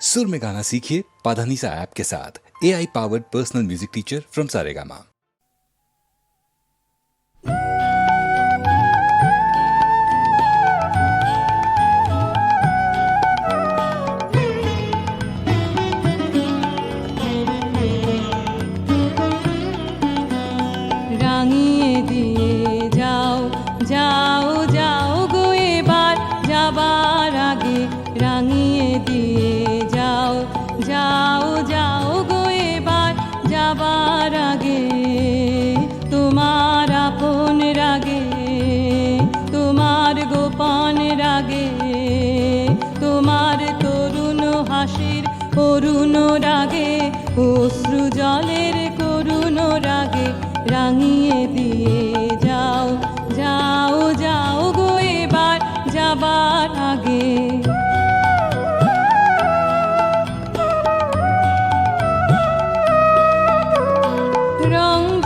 सुर में गाना सीखिए पाधानीसा ऐप के साथ A I powered personal music teacher from Saregama রাঙিয়ে দিয়ে যাবার আগে, তোমার আপন রাগে, তোমার গোপন রাগে, তোমার তরুণ হাসির করুণ রাগে, অশ্রু জলের করুণ রাগে রাঙিয়ে দিয়ে যাও যাও যাও গো এবার যাবার আগে। 让